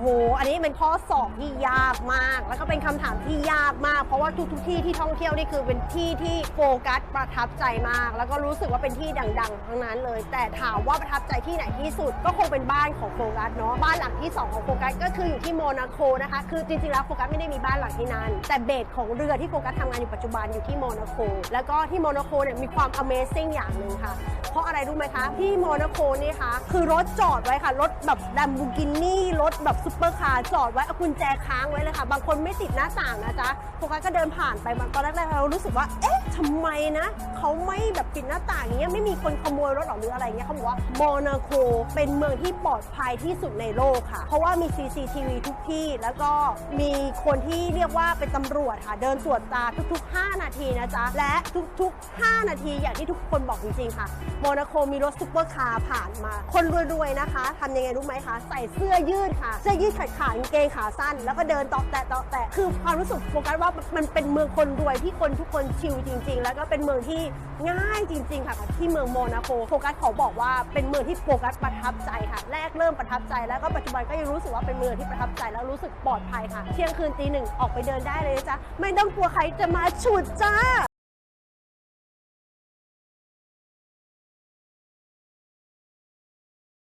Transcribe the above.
โห อันนี้เป็นข้อสอบที่ยากมาก แล้วก็เป็นคำถามที่ยากมาก เพราะว่าทุกๆที่ที่ท่องเที่ยวนี่คือเป็นที่ที่โฟกัสประทับใจมาก แล้วก็รู้สึกว่าเป็นที่ดัง ๆ ทั้งนั้นเลย แต่ถามว่าประทับใจที่ไหนที่สุด ก็คงเป็นบ้านของโฟกัสเนาะ บ้านหลังที่สองของโฟกัสก็คืออยู่ที่โมนาโคนะคะ คือจริงๆแล้วโฟกัสไม่ได้มีบ้านหลังที่นั่น แต่เบสของเรือที่โฟกัสทำงานอยู่ปัจจุบันอยู่ที่โมนาโคแล้วก็ที่โมนาโคเนี่ยมีความ Amazing อย่างหนึ่งค่ะ เพราะอะไรรู้ไหมคะ ที่โมนาโคนี่คะคือรถจอดไว้ค่ะ รถแบบดัมบูกินี่ รถแบบซุปเปอร์คาร์จอดไว้เอากุญแจค้างไว้เลยค่ะ บางคนไม่ติดหน้าต่างนะจ๊ะโฟกัสก็เดินผ่านไปตอนแรกๆเรารู้สึกว่า เอ๊ะทำไมนะ เขาไม่แบบปิดหน้าต่างอย่างเงี้ยไม่มีคนขโมยรถหรืออะไรเงี้ยเขาบอกว่าโมนาโคเป็นเมืองที่ปลอดภัยที่สุดในโลกค่ะ เพราะว่ามี CCTV ทุกที่แล้วก็มีคนที่เรียกว่าเป็นตำรวจค่ะ เดินตรวจตาทุก ๆ 5 นาทีนะจ๊ะ และทุก ๆ 5 นาทีอย่างที่ทุกคนบอกจริงๆค่ะโมนาโคมีรถซุปเปอร์คาร์ผ่านมา คนรวยๆนะคะทำยังไงรู้ไหมคะ ใส่เสื้อยืดค่ะสื้อยืดขาดขากางเกงขาสั้น แล้วก็เดินตอกแตะตอกแตะคือความรู้สึกโฟกัสว่ามันเป็นเมืองคนรวยที่คนทุกคนชิลจริง ๆ แล้วก็เป็นเมืองที่ง่ายจริง ๆ ค่ะที่เมืองโมนาโคโฟกัสขอบอกว่าเป็นเมืองที่โฟกัสประทับใจค่ะ แรกเริ่มประทับใจแล้วก็ปัจจุบันก็ยังรู้สึกว่าเป็นเมืองที่ประทับใจแล้วรู้สึกปลอดภัยค่ะ เที่ยงคืนตีหนึ่งออกไปเดินได้เลยจ๊ะไม่ต้องกลัวใครจะมาฉุดจ้า